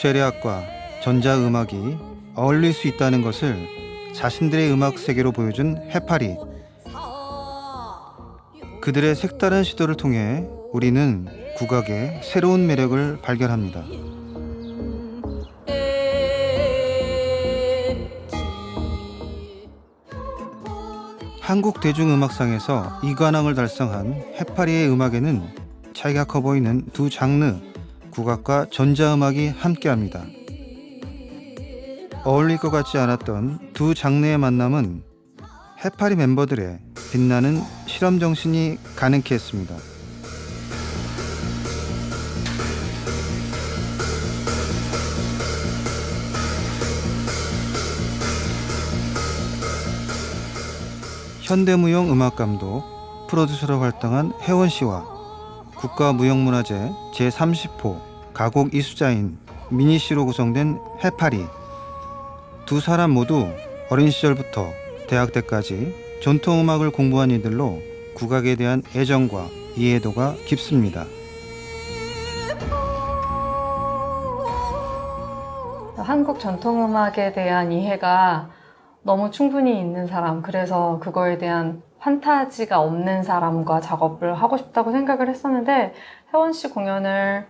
종묘 재래악과 전자음악이 어울릴 수 있다는 것을 자신들의 음악 세계로 보여준 해파리. 그들의 색다른 시도를 통해 우리는 국악의 새로운 매력을 발견합니다. 한국 대중음악상에서 이관왕을 달성한 해파리의 음악에는 차이가 커 보이는 두 장르 국악과 전자음악이 함께합니다. 어울릴 것 같지 않았던 두 장르의 만남은 해파리 멤버들의 빛나는 실험 정신이 가능케 했습니다. 현대무용 음악 감독, 프로듀서로 활동한 혜원 씨와 국가무형문화재 제30호 가곡 이수자인 미니 씨로 구성된 해파리. 두 사람 모두 어린 시절부터 대학 때까지 전통 음악을 공부한 이들로 국악에 대한 애정과 이해도가 깊습니다. 한국 전통음악에 대한 이해가 너무 충분히 있는 사람, 그래서 그거에 대한 판타지가 없는 사람과 작업을 하고 싶다고 생각을 했었는데, 혜원 씨 공연을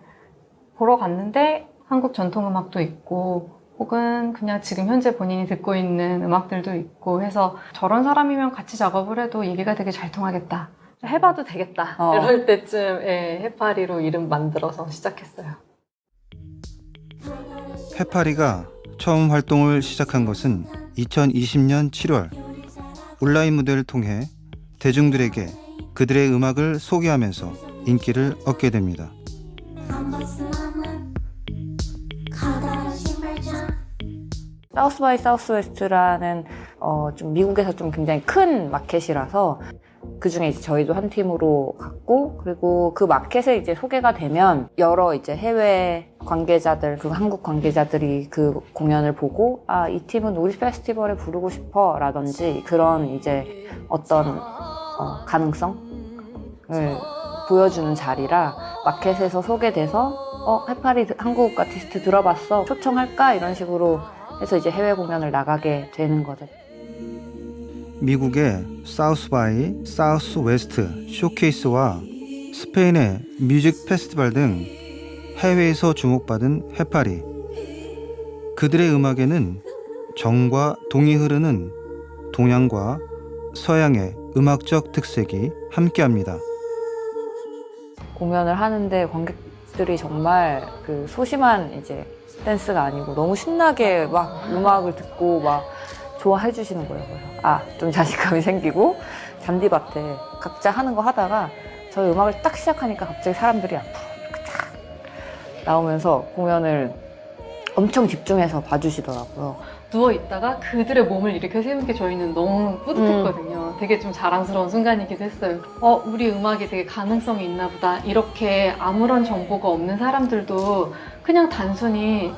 보러 갔는데, 한국 전통음악도 있고, 혹은 그냥 지금 현재 본인이 듣고 있는 음악들도 있고 해서 저런 사람이면 같이 작업을 해도 얘기가 되게 잘 통하겠다. 해봐도 되겠다. 어. 이럴 때쯤 예, 해파리로 이름 만들어서 시작했어요. 해파리가 처음 활동을 시작한 것은 2020년 7월 온라인 무대를 통해 대중들에게 그들의 음악을 소개하면서 인기를 얻게 됩니다. 사우스 바이 사우스 웨스트라는 어, 좀 미국에서 좀 굉장히 큰 마켓이라서 그 중에 이제 저희도 한 팀으로 갔고 그리고 그 마켓에 이제 소개가 되면 여러 이제 해외 관계자들 그 한국 관계자들이 그 공연을 보고 아 이 팀은 우리 페스티벌에 부르고 싶어라든지 그런 이제 어떤 어, 가능성을 보여주는 자리라 마켓에서 소개돼서 어 해파리 한국 아티스트 들어봤어. 초청할까? 이런 식으로 해서 이제 해외 공연을 나가게 되는 거죠. 미국의 사우스 바이 사우스 웨스트 쇼케이스와 스페인의 뮤직 페스티벌 등 해외에서 주목받은 해파리. 그들의 음악에는 정과 동이 흐르는 동양과 서양의 음악적 특색이 함께합니다. 공연을 하는데 관객들이 정말 그 소심한 이제 댄스가 아니고 너무 신나게 막 음악을 듣고 막 좋아해 주시는 거예요. 아, 좀 자신감이 생기고 잔디밭에 각자 하는 거 하다가 저희 음악을 딱 시작하니까 갑자기 사람들이 앞으로 이렇게 딱 나오면서 공연을 엄청 집중해서 봐주시더라고요. 누워 있다가 그들의 몸을 이렇게 세우는 게 저희는 너무 뿌듯했거든요. 되게 좀 자랑스러운 순간이기도 했어요. 어, 우리 음악에 되게 가능성이 있나 보다. 이렇게 아무런 정보가 없는 사람들도 그냥 단순히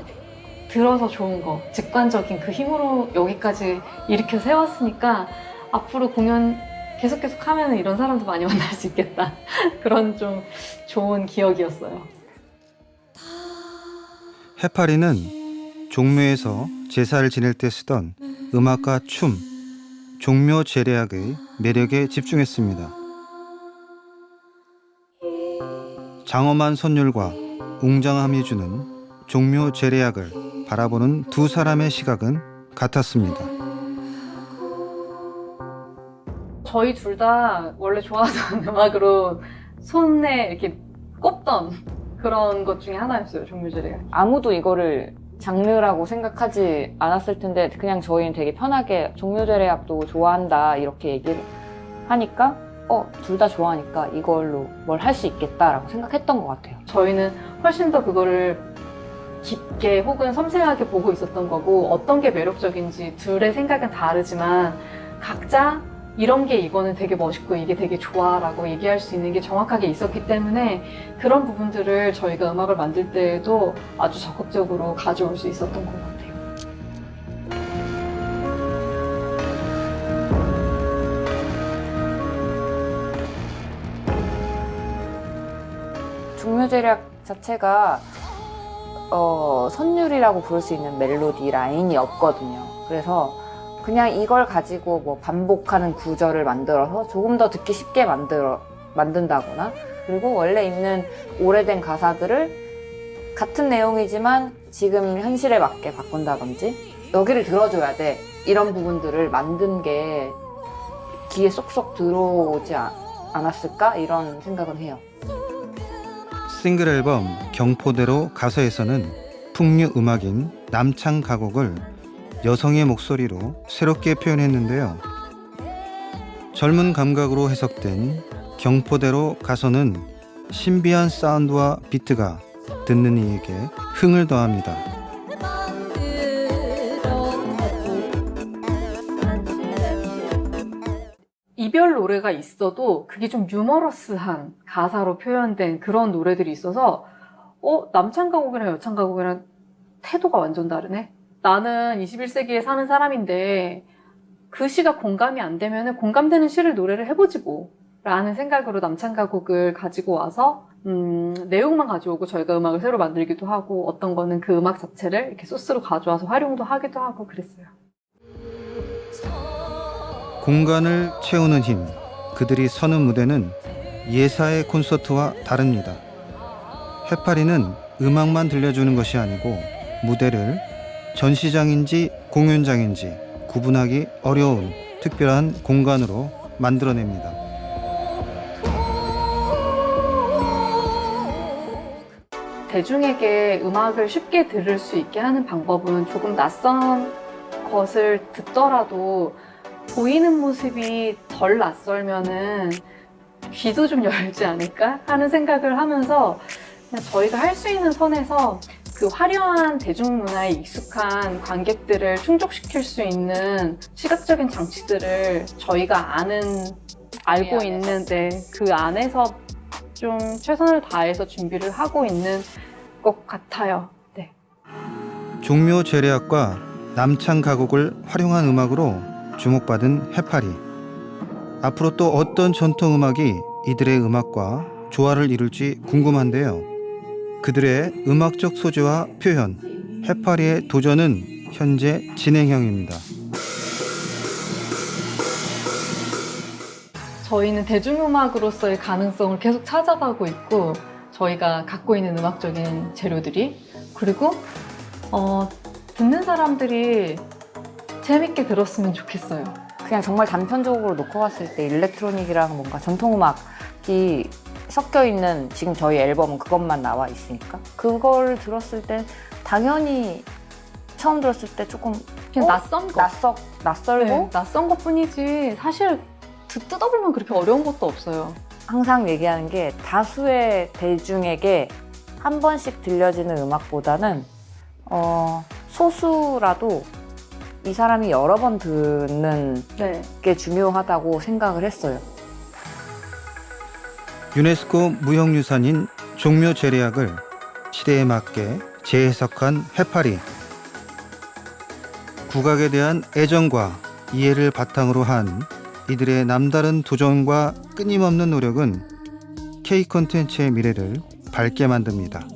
들어서 좋은 거, 직관적인 그 힘으로 여기까지 일으켜 세웠으니까 앞으로 공연 계속 계속 하면 이런 사람도 많이 만날 수 있겠다. 그런 좀 좋은 기억이었어요. 해파리는 종묘에서 제사를 지낼 때 쓰던 음악과 춤, 종묘 재래악의 매력에 집중했습니다. 장엄한 선율과 웅장함이 주는 종묘 재래악을 바라보는 두 사람의 시각은 같았습니다. 저희 둘 다 원래 좋아하던 음악으로 손에 이렇게 꼽던 그런 것 중에 하나였어요, 종묘제래가. 아무도 이거를 장르라고 생각하지 않았을 텐데 그냥 저희는 되게 편하게 종묘제례학도 좋아한다 이렇게 얘기를 하니까 어 둘 다 좋아하니까 이걸로 뭘 할 수 있겠다라고 생각했던 것 같아요. 저희는 훨씬 더 그거를 깊게 혹은 섬세하게 보고 있었던 거고 어떤 게 매력적인지 둘의 생각은 다르지만 각자 이런 게 이거는 되게 멋있고 이게 되게 좋아라고 얘기할 수 있는 게 정확하게 있었기 때문에 그런 부분들을 저희가 음악을 만들 때에도 아주 적극적으로 가져올 수 있었던 것 같아요. 종묘제략 자체가 어, 선율이라고 부를 수 있는 멜로디 라인이 없거든요. 그래서 그냥 이걸 가지고 뭐 반복하는 구절을 만들어서 조금 더 듣기 쉽게 만들어, 만든다거나 그리고 원래 있는 오래된 가사들을 같은 내용이지만 지금 현실에 맞게 바꾼다든지 여기를 들어줘야 돼. 이런 부분들을 만든 게 귀에 쏙쏙 들어오지 아- 않았을까? 이런 생각은 해요. 싱글 앨범 경포대로 가사에서는 풍류 음악인 남창 가곡을 여성의 목소리로 새롭게 표현했는데요. 젊은 감각으로 해석된 경포대로 가서는 신비한 사운드와 비트가 듣는 이에게 흥을 더합니다. 이별 노래가 있어도 그게 좀 유머러스한 가사로 표현된 그런 노래들이 있어서 어 남창 가곡이랑 여창 가곡이랑 태도가 완전 다르네. 나는 21세기에 사는 사람인데 그 시가 공감이 안 되면 공감되는 시를 노래를 해보지 뭐 라는 생각으로 남창 가곡을 가지고 와서 음, 내용만 가져오고 저희가 음악을 새로 만들기도 하고 어떤 거는 그 음악 자체를 이렇게 소스로 가져와서 활용도 하기도 하고 그랬어요. 공간을 채우는 힘, 그들이 서는 무대는 예사의 콘서트와 다릅니다. 해파리는 음악만 들려주는 것이 아니고 무대를 전시장인지 공연장인지 구분하기 어려운 특별한 공간으로 만들어냅니다. 대중에게 음악을 쉽게 들을 수 있게 하는 방법은 조금 낯선 것을 듣더라도 보이는 모습이 덜 낯설면은 귀도 좀 열지 않을까 하는 생각을 하면서 그냥 저희가 할 수 있는 선에서 그 화려한 대중문화에 익숙한 관객들을 충족시킬 수 있는 시각적인 장치들을 저희가 아는 알고 안에서. 있는데 그 안에서 좀 최선을 다해서 준비를 하고 있는 것 같아요. 네. 종묘 재래악과 남창 가곡을 활용한 음악으로 주목받은 해파리. 앞으로 또 어떤 전통 음악이 이들의 음악과 조화를 이룰지 궁금한데요. 그들의 음악적 소재와 표현, 해파리의 도전은 현재 진행형입니다. 저희는 대중음악으로서의 가능성을 계속 찾아가고 있고 저희가 갖고 있는 음악적인 재료들이 그리고 어, 듣는 사람들이 재밌게 들었으면 좋겠어요. 그냥 정말 단편적으로 놓고 봤을 때 일렉트로닉이랑 뭔가 전통음악이 섞여 있는 지금 저희 앨범은 그것만 나와 있으니까 그걸 들었을 때 당연히 처음 들었을 때 조금 그냥 어? 낯선 거. 낯석 낯설고 네, 낯선 것 뿐이지 사실 듣- 뜯어보면 그렇게 어려운 것도 없어요. 항상 얘기하는 게 다수의 대중에게 한 번씩 들려지는 음악보다는 어, 소수라도 이 사람이 여러 번 듣는 네. 게 중요하다고 생각을 했어요. 유네스코 무형유산인 종묘 재래악을 시대에 맞게 재해석한 해파리. 국악에 대한 애정과 이해를 바탕으로 한 이들의 남다른 도전과 끊임없는 노력은 K 콘텐츠의 미래를 밝게 만듭니다.